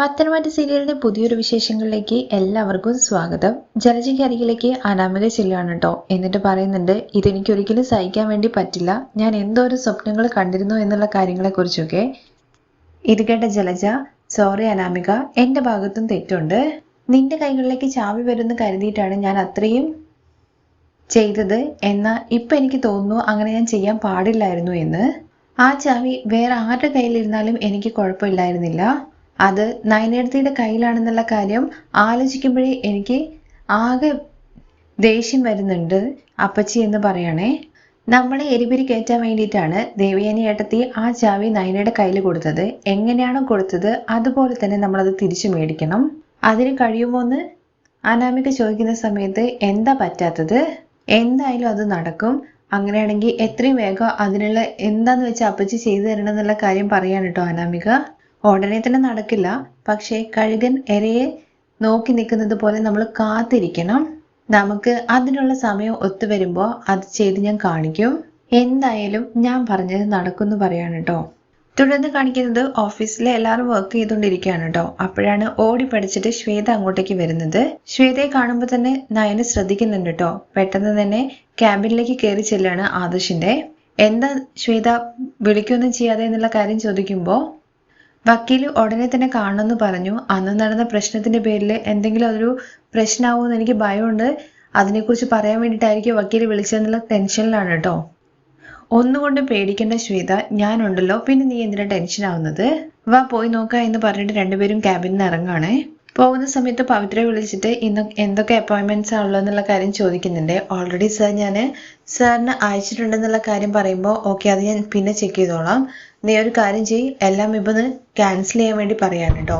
പത്തനംതിട്ട സീരിയലിന്റെ പുതിയൊരു വിശേഷങ്ങളിലേക്ക് എല്ലാവർക്കും സ്വാഗതം. ജലജയ്ക്ക് അരികിലേക്ക് അനാമിക ചെല്ലുകയാണ് കേട്ടോ. എന്നിട്ട് പറയുന്നുണ്ട് ഇതെനിക്ക് ഒരിക്കലും സഹിക്കാൻ വേണ്ടി പറ്റില്ല. ഞാൻ എന്തോരം സ്വപ്നങ്ങൾ കണ്ടിരുന്നു എന്നുള്ള കാര്യങ്ങളെക്കുറിച്ചൊക്കെ. ഇത് കേട്ട ജലജ സോറി അനാമിക എന്റെ ഭാഗത്തും തെറ്റുണ്ട്. നിന്റെ കൈകളിലേക്ക് ചാവി വരുമെന്ന് കരുതിയിട്ടാണ് ഞാൻ അത്രയും ചെയ്തത്. എന്നാൽ ഇപ്പം എനിക്ക് തോന്നുന്നു അങ്ങനെ ഞാൻ ചെയ്യാൻ പാടില്ലായിരുന്നു എന്ന്. ആ ചാവി വേറെ ആരുടെ കയ്യിലിരുന്നാലും എനിക്ക് കുഴപ്പമില്ലായിരുന്നില്ല. അത് നയനേടത്തിയുടെ കയ്യിലാണെന്നുള്ള കാര്യം ആലോചിക്കുമ്പോഴേ എനിക്ക് ആകെ ദേഷ്യം വരുന്നുണ്ട് അപ്പച്ചി എന്ന് പറയണേ. നമ്മളെ എരിപിരി കയറ്റാൻ വേണ്ടിയിട്ടാണ് ദേവയാനി ഏട്ടത്തി ആ ചാവി നയനയുടെ കയ്യിൽ കൊടുത്തത്. എങ്ങനെയാണോ കൊടുത്തത് അതുപോലെ തന്നെ നമ്മളത് തിരിച്ചു മേടിക്കണം. അതിന് കഴിയുമോ എന്ന് അനാമിക ചോദിക്കുന്ന സമയത്ത് എന്താ പറ്റാത്തത്? എന്തായാലും അത് നടക്കും. അങ്ങനെയാണെങ്കിൽ എത്രയും വേഗം അതിനുള്ള എന്താന്ന് വെച്ചാൽ അപ്പച്ചി ചെയ്തു തരണം എന്നുള്ള കാര്യം പറയാണ് കേട്ടോ അനാമിക. ഉടനെ തന്നെ നടക്കില്ല. പക്ഷേ കഴുകൻ എരയെ നോക്കി നിൽക്കുന്നത് പോലെ നമ്മൾ കാത്തിരിക്കണം. നമുക്ക് അതിനുള്ള സമയം ഒത്തുവരുമ്പോൾ അത് ചെയ്ത് ഞാൻ കാണിക്കും. എന്തായാലും ഞാൻ പറഞ്ഞത് നടക്കുമെന്ന് പറയാണ് കേട്ടോ. തുടർന്ന് കാണിക്കുന്നത് ഓഫീസിലെ എല്ലാവരും വർക്ക് ചെയ്തുകൊണ്ടിരിക്കുകയാണ് കേട്ടോ. അപ്പോഴാണ് ഓടി പഠിച്ചിട്ട് ശ്വേത അങ്ങോട്ടേക്ക് വരുന്നത്. ശ്വേതയെ കാണുമ്പോൾ തന്നെ നയന് ശ്രദ്ധിക്കുന്നുണ്ട് കേട്ടോ. പെട്ടെന്ന് തന്നെ ക്യാബിനിലേക്ക് കയറി ചെല്ലാണ് ആദർശിന്റെ. എന്താ ശ്വേത വിളിക്കൊന്നും ചെയ്യാതെ എന്നുള്ള കാര്യം ചോദിക്കുമ്പോൾ വക്കീൽ ഉടനെ തന്നെ കാണുമെന്ന് പറഞ്ഞു. അന്ന് നടന്ന പ്രശ്നത്തിന്റെ പേരിൽ എന്തെങ്കിലും അതൊരു പ്രശ്നമാവുമെന്ന് എനിക്ക് ഭയമുണ്ട്. അതിനെക്കുറിച്ച് പറയാൻ വേണ്ടിയിട്ടായിരിക്കും വക്കീൽ വിളിച്ചതെന്നുള്ള ടെൻഷനിലാണ് കേട്ടോ. ഒന്നുകൊണ്ടും പേടിക്കേണ്ട ശ്വേത ഞാനുണ്ടല്ലോ. പിന്നെ നീ എന്തിനാ ടെൻഷൻ ആവുന്നത് വാ പോയി നോക്കാം എന്ന് പറഞ്ഞിട്ട് രണ്ടുപേരും ക്യാബിനിൽ നിന്ന് പോകുന്ന സമയത്ത് പവിത്രയെ വിളിച്ചിട്ട് ഇന്ന് എന്തൊക്കെ അപ്പോയിൻമെന്റ്സ് ആണല്ലോ എന്നുള്ള കാര്യം ചോദിക്കുന്നുണ്ട്. ഓൾറെഡി സാർ ഞാൻ സാറിന് അയച്ചിട്ടുണ്ടെന്നുള്ള കാര്യം പറയുമ്പോൾ ഓക്കെ അത് ഞാൻ പിന്നെ ചെക്ക് ചെയ്തോളാം. നീ ഒരു കാര്യം ചെയ്യ് എല്ലാം ഇപ്പം ഒന്ന് ക്യാൻസൽ ചെയ്യാൻ വേണ്ടി പറയാൻ കേട്ടോ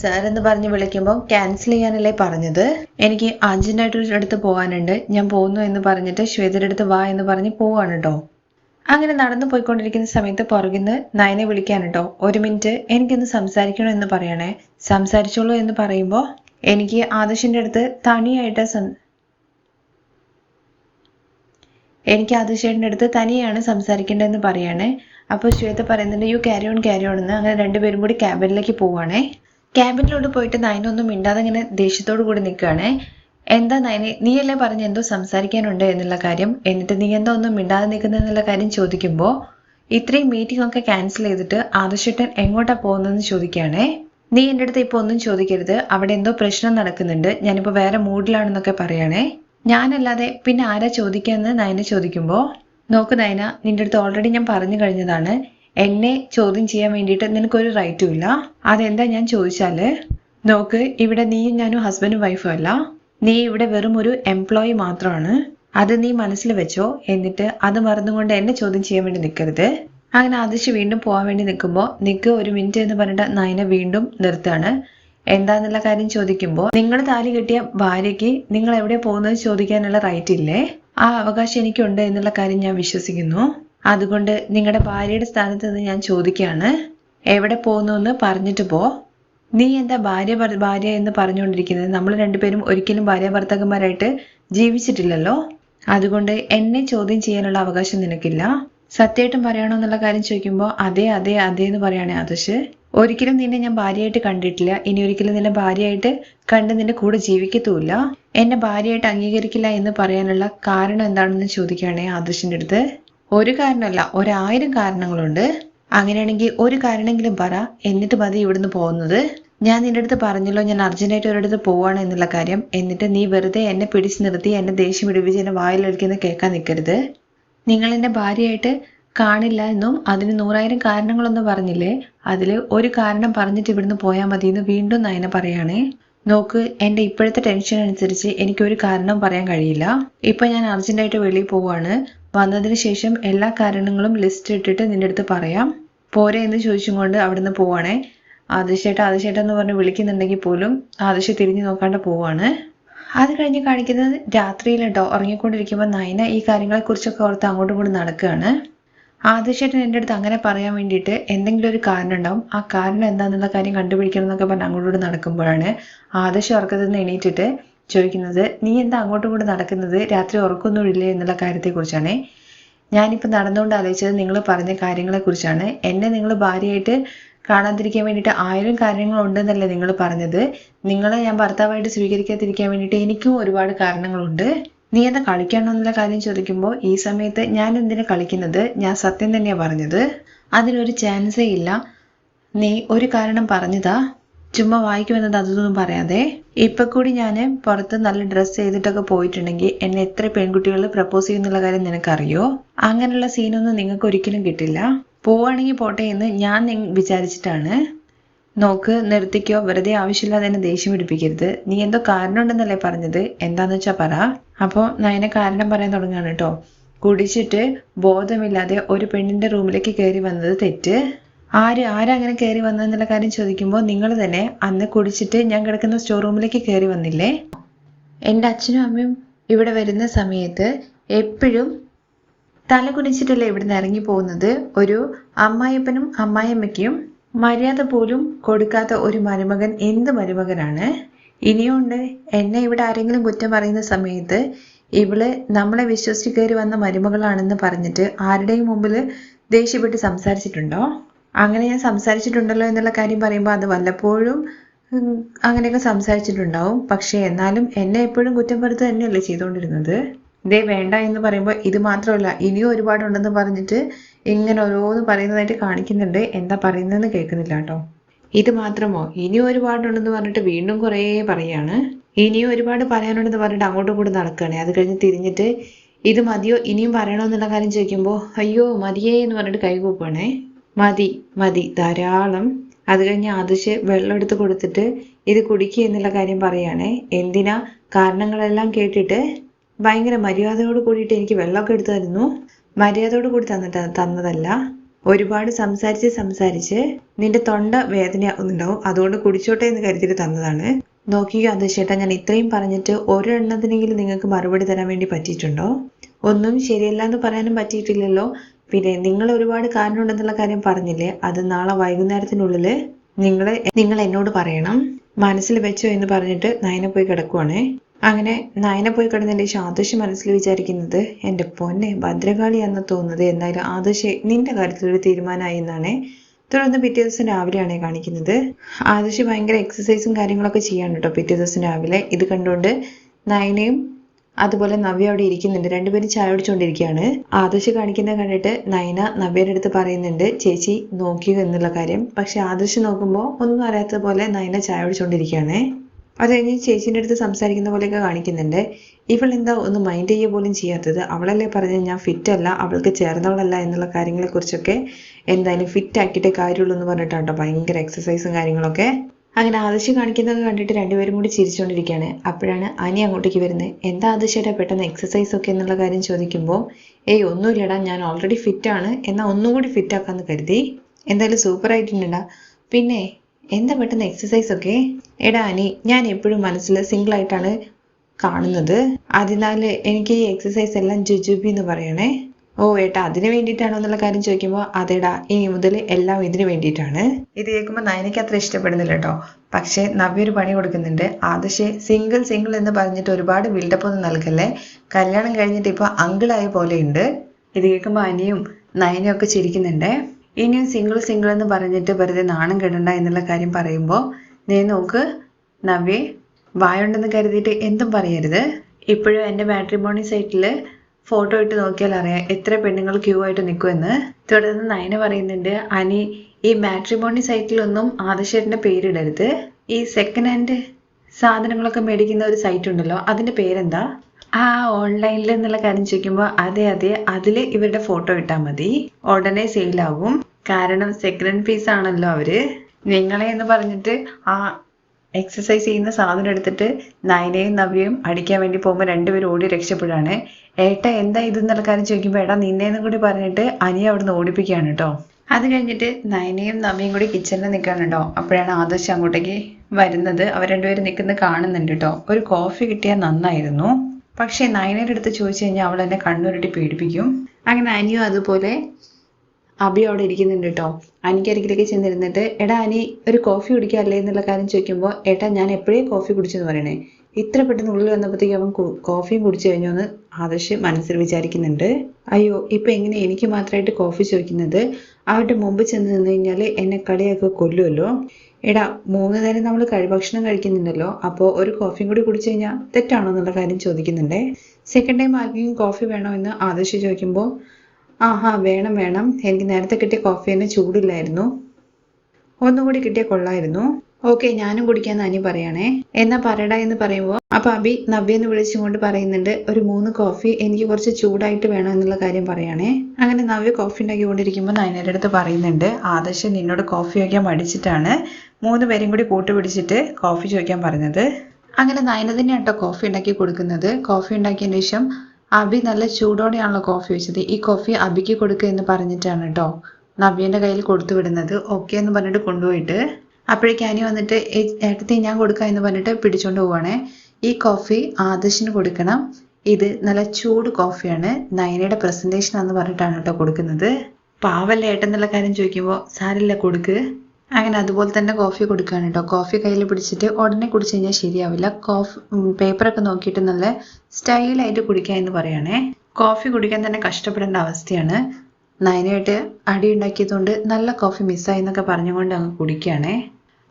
സാർ എന്ന് പറഞ്ഞ് വിളിക്കുമ്പോൾ ക്യാൻസൽ ചെയ്യാനല്ലേ പറഞ്ഞത്? എനിക്ക് അർജന്റായിട്ട് അടുത്ത് പോകാനുണ്ട്. ഞാൻ പോകുന്നു എന്ന് പറഞ്ഞിട്ട് ശ്വേതയുടെ അടുത്ത് വാ എന്ന് പറഞ്ഞ് പോവാണ് കേട്ടോ അങ്ങനെ നടന്നു പോയിക്കൊണ്ടിരിക്കുന്ന സമയത്ത് പുറകിന്ന് നയനെ വിളിക്കാൻ കേട്ടോ ഒരു മിനിറ്റ് എനിക്കൊന്ന് സംസാരിക്കണം എന്ന് പറയണേ. സംസാരിച്ചോളൂ എന്ന് പറയുമ്പോൾ എനിക്ക് ആദർശിന്റെ അടുത്ത് തനിയായിട്ട് എനിക്ക് ആദർശേട്ടന്റെ അടുത്ത് തനിയാണ് സംസാരിക്കേണ്ടതെന്ന് പറയണേ. അപ്പോൾ ശ്വേത പറയുന്നുണ്ട് you carry on carry on എന്ന്. അങ്ങനെ രണ്ടുപേരും കൂടി ക്യാബിനിലേക്ക് പോവാണേ. ക്യാബിനിലോട്ട് പോയിട്ട് നയനൊന്നും മിണ്ടാതെ ഇങ്ങനെ ദേഷ്യത്തോടു കൂടി നിൽക്കുകയാണേ. എന്താ നയനെ നീയല്ലേ പറഞ്ഞ് എന്തോ സംസാരിക്കാനുണ്ട് എന്നുള്ള കാര്യം? എന്നിട്ട് നീ എന്തോ ഒന്നും മിണ്ടാതെ നിൽക്കുന്ന എന്നുള്ള കാര്യം ചോദിക്കുമ്പോൾ ഇത്രയും മീറ്റിംഗ് ഒക്കെ ക്യാൻസൽ ചെയ്തിട്ട് ആദർശട്ടൻ എങ്ങോട്ടാ പോകുന്നതെന്ന് ചോദിക്കുകയാണേ. നീ എന്റെ അടുത്ത് ഇപ്പോൾ ഒന്നും ചോദിക്കരുത്. അവിടെ എന്തോ പ്രശ്നം നടക്കുന്നുണ്ട്. ഞാനിപ്പോൾ വേറെ മൂഡിലാണെന്നൊക്കെ പറയുകയാണേ ഞാനല്ലാതെ പിന്നെ ആരാ ചോദിക്കാന്ന് നയനെ ചോദിക്കുമ്പോൾ നോക്ക് നയന നിന്റെ അടുത്ത് ഓൾറെഡി ഞാൻ പറഞ്ഞു കഴിഞ്ഞതാണ്. എന്നെ ചോദ്യം ചെയ്യാൻ വേണ്ടിയിട്ട് നിനക്കൊരു റൈറ്റും ഇല്ല. അതെന്താ ഞാൻ ചോദിച്ചാൽ? നോക്ക് ഇവിടെ നീയും ഞാനും ഹസ്ബൻഡും വൈഫും അല്ല. നീ ഇവിടെ വെറും ഒരു എംപ്ലോയി മാത്രമാണ്. അത് നീ മനസ്സിൽ വെച്ചോ. എന്നിട്ട് അത് മറന്നുകൊണ്ട് എന്നെ ചോദ്യം ചെയ്യാൻ വേണ്ടി നിൽക്കരുത് അങ്ങനെ ആദിശ് വീണ്ടും പോകാൻ വേണ്ടി നിൽക്കുമ്പോൾ നിൽക്ക് ഒരു മിനിറ്റ് എന്ന് പറഞ്ഞിട്ട് നയന വീണ്ടും നിർത്തുകയാണ്. എന്താന്നുള്ള കാര്യം ചോദിക്കുമ്പോൾ നിങ്ങൾ താലി കെട്ടിയ ഭാര്യയ്ക്ക് നിങ്ങൾ എവിടെ പോകുന്നത് ചോദിക്കാനുള്ള റൈറ്റ് ഇല്ലേ? ആ അവകാശം എനിക്കുണ്ട് എന്നുള്ള കാര്യം ഞാൻ വിശ്വസിക്കുന്നു. അതുകൊണ്ട് നിങ്ങളുടെ ഭാര്യയുടെ സ്ഥാനത്ത് നിന്ന് ഞാൻ ചോദിക്കുകയാണ് എവിടെ പോകുന്നു എന്ന് പറഞ്ഞിട്ട് പോ. നീ എന്താ ഭാര്യ ഭാര്യ എന്ന് പറഞ്ഞുകൊണ്ടിരിക്കുന്നത്? നമ്മൾ രണ്ടുപേരും ഒരിക്കലും ഭാര്യ ഭർത്താക്കന്മാരായിട്ട് ജീവിച്ചിട്ടില്ലല്ലോ. അതുകൊണ്ട് എന്നെ ചോദ്യം ചെയ്യാനുള്ള അവകാശം നിനക്കില്ല. സത്യമായിട്ടും പറയണോ എന്നുള്ള കാര്യം ചോദിക്കുമ്പോൾ അതെ അതെ അതെ എന്ന് പറയാണ് ആദർശ്. ഒരിക്കലും നിന്നെ ഞാൻ ഭാര്യയായിട്ട് കണ്ടിട്ടില്ല. ഇനി ഒരിക്കലും നിന്നെ ഭാര്യയായിട്ട് കണ്ട് നിന്റെ കൂടെ ജീവിക്കത്തുമില്ല. എന്നെ ഭാര്യയായിട്ട് അംഗീകരിക്കില്ല എന്ന് പറയാനുള്ള കാരണം എന്താണെന്ന് ചോദിക്കുകയാണെങ്കിൽ ആദർശിന്റെ അടുത്ത്. ഒരു കാരണമല്ല ഒരായിരം കാരണങ്ങളുണ്ട്. അങ്ങനെയാണെങ്കിൽ ഒരു കാരണമെങ്കിലും പറ. എന്നിട്ട് മതി ഇവിടുന്ന് പോകുന്നത്. ഞാൻ നിന്റെ അടുത്ത് പറഞ്ഞല്ലോ ഞാൻ അർജന്റായിട്ട് ഒരിടത്ത് പോവാണ് എന്നുള്ള കാര്യം. എന്നിട്ട് നീ വെറുതെ എന്നെ പിടിച്ചു നിർത്തി എന്നെ ദേഷ്യം പിടിപ്പിച്ച് എന്നെ വായിലൊഴിക്കുന്ന കേൾക്കാൻ നിൽക്കരുത്. നിങ്ങൾ എന്നെ ഭാര്യയായിട്ട് കാണില്ല എന്നും അതിന് നൂറായിരം കാരണങ്ങളൊന്നും പറഞ്ഞില്ലേ? അതിൽ ഒരു കാരണം പറഞ്ഞിട്ട് ഇവിടുന്ന് പോയാൽ മതി എന്ന് വീണ്ടും നയന പറയാണേ. നോക്ക് എന്റെ ഇപ്പോഴത്തെ ടെൻഷൻ അനുസരിച്ച് എനിക്കൊരു കാരണം പറയാൻ കഴിയില്ല. ഇപ്പൊ ഞാൻ അർജന്റായിട്ട് വെളിയിൽ പോവാണ്. വന്നതിന് ശേഷം എല്ലാ കാരണങ്ങളും ലിസ്റ്റ് ഇട്ടിട്ട് നിന്റെ അടുത്ത് പറയാം. പോരെ എന്ന് ചോദിച്ചും കൊണ്ട് അവിടുന്ന് പോവാണേ. ആദിശേട്ട ആദിശേട്ട എന്ന് പറഞ്ഞ് വിളിക്കുന്നുണ്ടെങ്കിൽ പോലും ആദിശ തിരിഞ്ഞു നോക്കാണ്ട് പോവാണ്. അത് കഴിഞ്ഞ് കാണിക്കുന്നത് രാത്രിയിലുണ്ടോ ഉറങ്ങിക്കൊണ്ടിരിക്കുമ്പോൾ നയന ഈ കാര്യങ്ങളെക്കുറിച്ചൊക്കെ ഓർത്ത് അങ്ങോട്ടും ഇങ്ങോട്ടും നടക്കുകയാണ്. ആദിശേട്ടൻ എന്റെ അടുത്ത് അങ്ങനെ പറയാൻ വേണ്ടിയിട്ട് എന്തെങ്കിലും ഒരു കാരണം ഉണ്ടാവും. ആ കാരണം എന്താണെന്നുള്ള കാര്യം കണ്ടുപിടിക്കണം എന്നൊക്കെ പറഞ്ഞ് അങ്ങോട്ടും കൂടെ നടക്കുമ്പോഴാണ് ആദർശം ഉറക്കത്തിൽ നിന്ന് എണീറ്റിട്ട് ചോദിക്കുന്നത് നീ എന്താ അങ്ങോട്ടും കൂടെ നടക്കുന്നത്? രാത്രി ഉറക്കൊന്നുമില്ലേ? എന്നുള്ള കാര്യത്തെക്കുറിച്ചാണ്. ഞാനിപ്പോൾ നടന്നുകൊണ്ട് ആലോചിച്ചത് നിങ്ങൾ പറഞ്ഞ കാര്യങ്ങളെക്കുറിച്ചാണ്. എന്നെ നിങ്ങൾ ഭാര്യയായിട്ട് കാണാതിരിക്കാൻ വേണ്ടിയിട്ട് ആയിരം കാര്യങ്ങളുണ്ടെന്നല്ലേ നിങ്ങൾ പറഞ്ഞത്. നിങ്ങളെ ഞാൻ ഭർത്താവായിട്ട് സ്വീകരിക്കാതിരിക്കാൻ വേണ്ടിയിട്ട് എനിക്കും ഒരുപാട് കാരണങ്ങളുണ്ട്. നീ എന്താ കളിക്കണമെന്നുള്ള കാര്യം ചോദിക്കുമ്പോൾ ഈ സമയത്ത് ഞാൻ എന്തിനു കളിക്കുന്നത്? ഞാൻ സത്യം തന്നെയാണ് പറഞ്ഞത്. അതിനൊരു ചാൻസേ ഇല്ല. നീ ഒരു കാരണം പറഞ്ഞതാ. ചുമ്മാ വായിക്കുമെന്നത് അതൊന്നും പറയാതെ. ഇപ്പൊ കൂടി ഞാൻ പുറത്ത് നല്ല ഡ്രസ്സ് ചെയ്തിട്ടൊക്കെ പോയിട്ടുണ്ടെങ്കിൽ എന്നെ എത്ര പെൺകുട്ടികൾ പ്രപ്പോസ് ചെയ്യുന്നുള്ള കാര്യം നിനക്കറിയോ? അങ്ങനെയുള്ള സീനൊന്നും നിങ്ങൾക്ക് ഒരിക്കലും കിട്ടില്ല. പോവാണെങ്കിൽ പോട്ടെ എന്ന് ഞാൻ വിചാരിച്ചിട്ടാണ്. നോക്ക് നിർത്തിക്കോ വെറുതെ ആവശ്യമില്ലാതെ എന്നെ ദേഷ്യം പിടിപ്പിക്കരുത്. നീ എന്തോ കാരണം ഉണ്ടെന്നല്ലേ പറഞ്ഞത്? എന്താന്ന് വെച്ചാ പറ. അപ്പോൾ നയന കാരണം പറയാൻ തുടങ്ങുകയാണ് കേട്ടോ കുടിച്ചിട്ട് ബോധമില്ലാതെ ഒരു പെണ്ണിന്റെ റൂമിലേക്ക് കയറി വന്നത് തെറ്റ്? ആര് ആരങ്ങനെ കയറി വന്നതെന്നുള്ള കാര്യം ചോദിക്കുമ്പോൾ നിങ്ങൾ തന്നെ അന്ന് കുടിച്ചിട്ട് ഞാൻ കിടക്കുന്ന സ്റ്റോർ റൂമിലേക്ക് കയറി വന്നില്ലേ? എന്റെ അച്ഛനും അമ്മയും ഇവിടെ വരുന്ന സമയത്ത് എപ്പോഴും തല കുനിച്ചിട്ടല്ലേ ഇവിടുന്ന് ഇറങ്ങി പോകുന്നത്? ഒരു അമ്മായിയപ്പനും അമ്മായിയമ്മയ്ക്കും മര്യാദ പോലും കൊടുക്കാത്ത ഒരു മരുമകൻ എന്ത് മരുമകനാണ്? ഇനിയുണ്ട്. എന്നെ ഇവിടെ ആരെങ്കിലും കുറ്റം പറയുന്ന സമയത്ത് ഇവൾ നമ്മളെ വിശ്വസിച്ച് കയറി വന്ന മരുമകളാണെന്ന് പറഞ്ഞിട്ട് ആരുടെയും മുമ്പിൽ ദേഷ്യപ്പെട്ട് സംസാരിച്ചിട്ടുണ്ടോ? അങ്ങനെ ഞാൻ സംസാരിച്ചിട്ടുണ്ടല്ലോ എന്നുള്ള കാര്യം പറയുമ്പോൾ അത് വല്ലപ്പോഴും അങ്ങനെയൊക്കെ സംസാരിച്ചിട്ടുണ്ടാവും. പക്ഷേ എന്നാലും എന്നെ എപ്പോഴും കുറ്റം കുറ്റപ്പെടുത്തുക തന്നെയല്ലേ ചെയ്തുകൊണ്ടിരുന്നത്? ദേ വേണ്ട എന്ന് പറയുമ്പോൾ ഇത് മാത്രമല്ല ഇനിയും ഒരുപാടുണ്ടെന്ന് പറഞ്ഞിട്ട് ഇങ്ങനെ ഓരോന്ന് പറയുന്നതായിട്ട് കാണിക്കുന്നുണ്ട്. എന്താ പറയുന്നതെന്ന് കേൾക്കുന്നില്ല കേട്ടോ. ഇത് മാത്രമോ? ഇനിയും ഒരുപാടുണ്ടെന്ന് പറഞ്ഞിട്ട് വീണ്ടും കുറേ പറയാണ് ഇനിയും ഒരുപാട് പറയാനുണ്ടെന്ന് പറഞ്ഞിട്ട് അങ്ങോട്ടും ഇങ്ങോട്ടും നടക്കുകയാണ്. അത് കഴിഞ്ഞ് തിരിഞ്ഞിട്ട് ഇത് മതിയോ? ഇനിയും പറയണമെന്നുള്ള കാര്യം ചോദിക്കുമ്പോൾ അയ്യോ മതിയേ എന്ന് പറഞ്ഞിട്ട് കൈകൂപ്പാണേ മതി മതി ധാരാളം. അത് കഴിഞ്ഞ് ആദിശ് വെള്ളം എടുത്ത് കൊടുത്തിട്ട് ഇത് കുടിക്കുക എന്നുള്ള കാര്യം പറയുകയാണേ. എന്തിനാ? കാരണങ്ങളെല്ലാം കേട്ടിട്ട് ഭയങ്കര മര്യാദയോട് കൂടിയിട്ട് എനിക്ക് വെള്ളമൊക്കെ എടുത്തു തരുന്നു. മര്യാദയോട് കൂടി തന്നിട്ട് തന്നതല്ല. ഒരുപാട് സംസാരിച്ച് സംസാരിച്ച് നിന്റെ തൊണ്ട വേദനയാകുന്നുണ്ടാവും അതുകൊണ്ട് കുടിച്ചോട്ടെ എന്ന് കരുതിയിട്ട് തന്നതാണ്. നോക്കിയോ അത് ചേട്ടാ ഞാൻ ഇത്രയും പറഞ്ഞിട്ട് ഒരെണ്ണത്തിനെങ്കിലും നിങ്ങൾക്ക് മറുപടി തരാൻ വേണ്ടി പറ്റിയിട്ടുണ്ടോ? ഒന്നും ശരിയല്ല എന്ന് പറയാനും പറ്റിയിട്ടില്ലല്ലോ. പിന്നെ നിങ്ങൾ ഒരുപാട് കാരണമുണ്ടെന്നുള്ള കാര്യം പറഞ്ഞില്ലേ? അത് നാളെ വൈകുന്നേരത്തിനുള്ളിൽ നിങ്ങൾ നിങ്ങൾ എന്നോട് പറയണം. മനസ്സിൽ വെച്ചോ എന്ന് പറഞ്ഞിട്ട് നയന പോയി കിടക്കുവാണേ. അങ്ങനെ നയന പോയി കിടന്നതിന്റെ ആദർശ് മനസ്സിൽ വിചാരിക്കുന്നത് എന്റെ പൊന്നെ ഭദ്രകാളിയാണെന്ന് തോന്നുന്നത്. എന്നാലും ആദർശ് നിന്റെ കാര്യത്തിൽ ഒരു തീരുമാനമായി എന്നാണ്. തുടർന്ന് പിറ്റേ ദിവസം രാവിലെയാണ് കാണിക്കുന്നത്. ആദർശ് ഭയങ്കര എക്സസൈസും കാര്യങ്ങളൊക്കെ ചെയ്യാണ് കേട്ടോ പിറ്റേ ദിവസം രാവിലെ. ഇത് കണ്ടുകൊണ്ട് നയനയും അതുപോലെ നവ്യ അവിടെ ഇരിക്കുന്നുണ്ട്. രണ്ടുപേരും ചായ കുടിച്ചുകൊണ്ടിരിക്കുകയാണ് ആദർശ് കാണിക്കുന്നത് കണ്ടിട്ട് നയന നവ്യയുടെ അടുത്ത് പറയുന്നുണ്ട് ചേച്ചി നോക്കിയോ? എന്നുള്ള കാര്യം. പക്ഷെ ആദർശ് നോക്കുമ്പോൾ ഒന്നും അറിയാത്ത പോലെ നയന ചായ കുടിച്ചുകൊണ്ടിരിക്കുകയാണ് അത് കഴിഞ്ഞ് ചേച്ചീന്റെ അടുത്ത് സംസാരിക്കുന്ന പോലെയൊക്കെ കാണിക്കുന്നുണ്ട്. ഇവൾ എന്താ ഒന്ന് മൈൻഡ് ചെയ്യുക പോലും ചെയ്യാത്തത്. അവളല്ലേ പറഞ്ഞത് ഞാൻ ഫിറ്റ് അല്ല അവൾക്ക് ചേർന്നവളല്ല എന്നുള്ള കാര്യങ്ങളെക്കുറിച്ചൊക്കെ എന്തായാലും ഫിറ്റ് ആക്കിയിട്ടേ കാര്യമുള്ളൂ എന്ന് പറഞ്ഞിട്ടാണ് കേട്ടോ ഭയങ്കര എക്സസൈസും കാര്യങ്ങളൊക്കെ. അങ്ങനെ ആദർശ് കാണിക്കുന്നത് കണ്ടിട്ട് രണ്ടുപേരും കൂടി ചിരിച്ചുകൊണ്ടിരിക്കുകയാണ് അപ്പോഴാണ് അനി അങ്ങോട്ടേക്ക് വരുന്നത്. എന്താ ആദർശയുടെ പെട്ടെന്ന് എക്സസൈസ് ഒക്കെ എന്നുള്ള കാര്യം ചോദിക്കുമ്പോൾ ഏയ് ഒന്നുമില്ലടാ ഞാൻ ഓൾറെഡി ഫിറ്റാണ് എന്നാൽ ഒന്നും കൂടി ഫിറ്റ് ആക്കാന്ന് കരുതി. എന്തായാലും സൂപ്പർ ആയിട്ടുണ്ടാ പിന്നെ എന്താ പെട്ടെന്ന് എക്സസൈസ് ഒക്കെ? എടാ അനി ഞാൻ എപ്പോഴും മനസ്സിൽ സിംഗിൾ ആയിട്ടാണ് കാണുന്നത്. അതിനാൽ എനിക്ക് ഈ എക്സസൈസ് എല്ലാം ജുജുബി എന്ന് പറയണേ. ഓ ഏട്ടാ അതിന് വേണ്ടിയിട്ടാണോ എന്നുള്ള കാര്യം ചോദിക്കുമ്പോൾ അതേടാ ഇനി മുതൽ എല്ലാം ഇതിന് വേണ്ടിയിട്ടാണ്. ഇത് കേൾക്കുമ്പോൾ നയനയ്ക്ക് അത്ര ഇഷ്ടപ്പെടുന്നില്ല കേട്ടോ. പക്ഷേ നവ്യ ഒരു പണി കൊടുക്കുന്നുണ്ട്. ആദശ സിംഗിൾ സിംഗിൾ എന്ന് പറഞ്ഞിട്ട് ഒരുപാട് ബിൽഡപ്പ് ഒന്നും നൽകല്ലേ? കല്യാണം കഴിഞ്ഞിട്ട് ഇപ്പോൾ അങ്കിളായ പോലെയുണ്ട് ഇത് കേൾക്കുമ്പോൾ അനിയും നയനയും ഒക്കെ ചിരിക്കുന്നുണ്ട്. ഇനിയും സിംഗിൾ സിംഗിൾ എന്ന് പറഞ്ഞിട്ട് വെറുതെ നാണം കെടണ്ട എന്നുള്ള കാര്യം പറയുമ്പോൾ നീ നോക്ക് നവ്യെ വായുണ്ടെന്ന് കരുതിയിട്ട് എന്തും പറയരുത്. ഇപ്പോഴും എന്റെ മാട്രിമോണി സൈറ്റിൽ ഫോട്ടോ ഇട്ട് നോക്കിയാൽ അറിയാം എത്ര പെണ്ണുങ്ങൾ ക്യൂ ആയിട്ട് നിൽക്കുമെന്ന് തുടർന്ന് നയന പറയുന്നുണ്ട് അനി ഈ മാട്രിമോണി സൈറ്റിലൊന്നും ആദശേട്ടന്റെ പേരിടരുത്. ഈ സെക്കൻഡ് ഹാൻഡ് സാധനങ്ങളൊക്കെ മേടിക്കുന്ന ഒരു സൈറ്റ് ഉണ്ടല്ലോ അതിന്റെ പേരെന്താ? ആ ഓൺലൈനിൽ എന്നുള്ള കാര്യം ചോദിക്കുമ്പോൾ അതെ അതെ അതിൽ ഇവരുടെ ഫോട്ടോ ഇട്ടാൽ മതി. ഉടനെ സെയിലാകും കാരണം സെക്കൻഡ് പീസ് ആണല്ലോ അവർ. നിങ്ങളെ എന്ന് പറഞ്ഞിട്ട് ആ എക്സസൈസ് ചെയ്യുന്ന സാധനം എടുത്തിട്ട് നയനയും നവ്യയും അടിക്കാൻ വേണ്ടി പോകുമ്പോൾ രണ്ടുപേരും ഓടി രക്ഷപ്പെടുകയാണ് ഏട്ട എന്താ ഇത് എന്നുള്ള കാര്യം ചോദിക്കുമ്പോൾ ഏട്ടാ നിന്നേന്നും കൂടി പറഞ്ഞിട്ട് അനിയ അവിടുന്ന് ഓടിപ്പിക്കുകയാണ് കേട്ടോ. അത് കഴിഞ്ഞിട്ട് നയനയും നവ്യയും കൂടി കിച്ചണിൽ നിൽക്കാനുണ്ടോ അപ്പോഴാണ് ആദർശ് അങ്ങോട്ടേക്ക് വരുന്നത്. അവർ രണ്ടുപേരും നിൽക്കുന്നത് കാണുന്നുണ്ട് കേട്ടോ. ഒരു കോഫി കിട്ടിയാൽ നന്നായിരുന്നു. പക്ഷേ നയനയുടെ അടുത്ത് ചോദിച്ചു കഴിഞ്ഞാൽ അവൾ എന്നെ കണ്ണുരുട്ടി പേടിപ്പിക്കും. അങ്ങനെ അനിയും അതുപോലെ അബി അവിടെ ഇരിക്കുന്നുണ്ട് കേട്ടോ അനിക്ക് അരികിലേക്ക് ചെന്നിരുന്നിട്ട് എടാ അനി ഒരു കോഫി കുടിക്കാറില്ലേ എന്നുള്ള കാര്യം ചോദിക്കുമ്പോൾ ഏട്ടാ ഞാൻ എപ്പോഴേ കോഫി കുടിച്ചെന്ന് പറയണേ? ഇത്ര പെട്ടെന്ന് ഉള്ളിൽ വന്നപ്പോഴത്തേക്ക് അവൻ കോഫി കോഫിയും കുടിച്ചു കഴിഞ്ഞു എന്ന് ആദർശ് മനസ്സിൽ വിചാരിക്കുന്നുണ്ട്. അയ്യോ ഇപ്പൊ എങ്ങനെ എനിക്ക് മാത്രമായിട്ട് കോഫി ചോദിക്കുന്നത്? അവരുടെ മുമ്പ് ചെന്ന് നിന്ന് കഴിഞ്ഞാൽ എന്നെ കളിയൊക്കെ കൊല്ലുമല്ലോ എടാ മൂന്ന് നേരം നമ്മൾ കഴി ഭക്ഷണം കഴിക്കുന്നുണ്ടല്ലോ അപ്പോൾ ഒരു കോഫിയും കൂടി കുടിച്ചു കഴിഞ്ഞാൽ തെറ്റാണോ എന്നുള്ള കാര്യം ചോദിക്കുന്നുണ്ടേ. സെക്കൻഡ് ടൈം ആർക്കെങ്കിലും കോഫി വേണോ എന്ന് ആദർശ് ചോദിക്കുമ്പോൾ ആഹാ വേണം വേണം. എനിക്ക് നേരത്തെ കിട്ടിയ കോഫി തന്നെ ചൂടില്ലായിരുന്നു. ഒന്നും കൂടി കിട്ടിയ കൊള്ളായിരുന്നു. ഓക്കെ ഞാനും കുടിക്കാന്ന് അനി പറയണേ. എന്നാ പറയടാ എന്ന് പറയുമ്പോൾ അപ്പൊ അബി നവ്യ എന്ന് വിളിച്ചുകൊണ്ട് പറയുന്നുണ്ട് ഒരു മൂന്ന് കോഫി എനിക്ക് കുറച്ച് ചൂടായിട്ട് വേണം എന്നുള്ള കാര്യം പറയണേ. അങ്ങനെ നവ്യ കോഫി ഉണ്ടാക്കിക്കൊണ്ടിരിക്കുമ്പോൾ നയനയുടെ അടുത്ത് പറയുന്നുണ്ട് ആദർശ് നിന്നോട് കോഫി വയ്ക്കാൻ മടിച്ചിട്ടാണ് മൂന്ന് പേരും കൂടി കൂട്ടുപിടിച്ചിട്ട് കോഫി ചോദിക്കാൻ പറഞ്ഞത്. അങ്ങനെ നയന തന്നെയാണ് കേട്ടോ കോഫി ഉണ്ടാക്കി കൊടുക്കുന്നത്. കോഫി ഉണ്ടാക്കിയതിന് ശേഷം അബി നല്ല ചൂടോടെയാണല്ലോ കോഫി വെച്ചത്. ഈ കോഫി അബിക്ക് കൊടുക്കുക എന്ന് പറഞ്ഞിട്ടാണ് കേട്ടോ നവ്യന്റെ കയ്യിൽ കൊടുത്തു വിടുന്നത്. ഓക്കെ എന്ന് പറഞ്ഞിട്ട് കൊണ്ടുപോയിട്ട് അപ്പോഴേക്കും അനി വന്നിട്ട് "ഏ- ഏട്ടത്തി ഞാൻ കൊടുക്കാം എന്ന് പറഞ്ഞിട്ട് പിടിച്ചോണ്ട് പോവാണേ. ഈ കോഫി ആദർശിന് കൊടുക്കണം. ഇത് നല്ല ചൂട് കോഫിയാണ്. നയനയുടെ പ്രസന്റേഷൻ ആണെന്ന് പറഞ്ഞിട്ടാണ് കേട്ടോ കൊടുക്കുന്നത്. പാവല്ലേ ഏട്ടെന്നുള്ള കാര്യം ചോദിക്കുമ്പോൾ സാരില്ല കൊടുക്ക്. അങ്ങനെ അതുപോലെ തന്നെ കോഫി കൊടുക്കുകയാണ് കേട്ടോ. കോഫി കയ്യിൽ പിടിച്ചിട്ട് ഉടനെ കുടിച്ചു കഴിഞ്ഞാൽ ശരിയാവില്ല. കോഫി പേപ്പറൊക്കെ നോക്കിയിട്ട് നല്ല സ്റ്റൈലായിട്ട് കുടിക്കുക എന്ന് പറയണേ. കോഫി കുടിക്കാൻ തന്നെ കഷ്ടപ്പെടേണ്ട അവസ്ഥയാണ്. നയനായിട്ട് അടി ഉണ്ടാക്കിയതുകൊണ്ട് നല്ല കോഫി മിസ്സായി എന്നൊക്കെ പറഞ്ഞുകൊണ്ട് അങ്ങ് കുടിക്കുകയാണേ.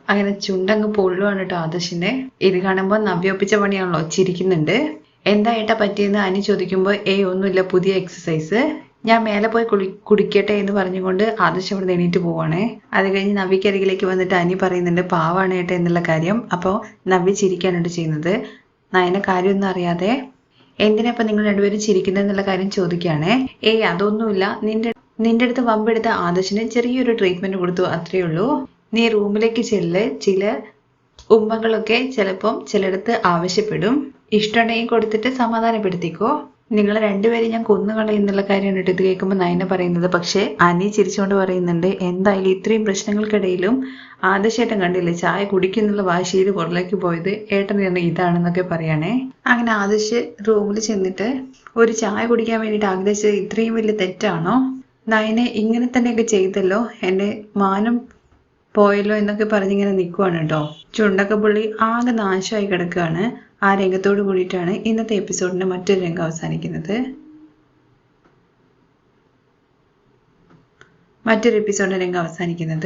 അങ്ങനെ ചുണ്ടങ്ങ് പൊള്ളുവാണ് കേട്ടോ ആദർശിന്റെ. ഇത് കാണുമ്പോൾ നവ്യൊപ്പിച്ച പണിയാണല്ലോ ചിരിക്കുന്നുണ്ട്. എന്താ ഏട്ടാ പറ്റിയെന്ന് അനി ചോദിക്കുമ്പോൾ ഏയ് ഒന്നുമില്ല പുതിയ എക്സസൈസ് ഞാൻ മേലെ പോയി കുളി കുടിക്കട്ടെ എന്ന് പറഞ്ഞുകൊണ്ട് ആദർശ് അവിടെ എണീറ്റ് പോവാണേ. അത് കഴിഞ്ഞ് നവിക്കരികിലേക്ക് വന്നിട്ട് അനി പറയുന്നുണ്ട് പാവാണ് ഏട്ടാ എന്നുള്ള കാര്യം. അപ്പോൾ നവ്യ ചിരിക്കാനുണ്ട് ചെയ്യുന്നത് നയന കാര്യമൊന്നും അറിയാതെ എന്തിനാ നിങ്ങൾ രണ്ടുപേരും ചിരിക്കുന്നത് എന്നുള്ള കാര്യം ചോദിക്കുകയാണേ? ഏയ് അതൊന്നുമില്ല. നിന്റെ നിന്റെ അടുത്ത് വമ്പെടുത്ത ആദർശിന് ചെറിയൊരു ട്രീറ്റ്മെന്റ് കൊടുത്തു അത്രയേ ഉള്ളൂ. നീ റൂമിലേക്ക് ചെല്ല്. ചില ഉമ്മകളൊക്കെ ചിലപ്പം ചിലയിടത്ത് ആവശ്യപ്പെടും. ഇഷ്ടമുണ്ടെങ്കിൽ കൊടുത്തിട്ട് സമാധാനപ്പെടുത്തിക്കോ. നിങ്ങൾ രണ്ടുപേരും ഞാൻ കൊന്നുകളയും എന്നുള്ള കാര്യമാണ് കേട്ടോ ഇത് കേൾക്കുമ്പോൾ നയന പറയുന്നത്. പക്ഷേ അനി ചിരിച്ചുകൊണ്ട് പറയുന്നുണ്ട് എന്തായാലും ഇത്രയും പ്രശ്നങ്ങൾക്കിടയിലും ആദശേട്ടൻ കണ്ടില്ലേ ചായ കുടിക്കുന്നുള്ള വാശിയിൽ പുറത്തേക്ക് പോയത്? ഏട്ടൻ തന്നെ ഇതാണെന്നൊക്കെ പറയണേ. അങ്ങനെ ആദശ് റൂമിൽ ചെന്നിട്ട് ഒരു ചായ കുടിക്കാൻ വേണ്ടിയിട്ട് ആഗ്രഹിച്ചത് ഇത്രയും വലിയ തെറ്റാണോ? നയനെ ഇങ്ങനെ തന്നെയൊക്കെ ചെയ്തല്ലോ. എന്റെ മാനം പോയല്ലോ എന്നൊക്കെ പറഞ്ഞിങ്ങനെ നിൽക്കുവാണ് കേട്ടോ. ചുണ്ടൊക്കെ പുള്ളി ആകെ നാശമായി കിടക്കുകയാണ്. ആ രംഗത്തോട് കൂടിയിട്ടാണ് ഇന്നത്തെ എപ്പിസോഡിന്റെ മറ്റൊരു രംഗം അവസാനിക്കുന്നത്. മറ്റൊരു എപ്പിസോഡിന്റെ രംഗം അവസാനിക്കുന്നത്.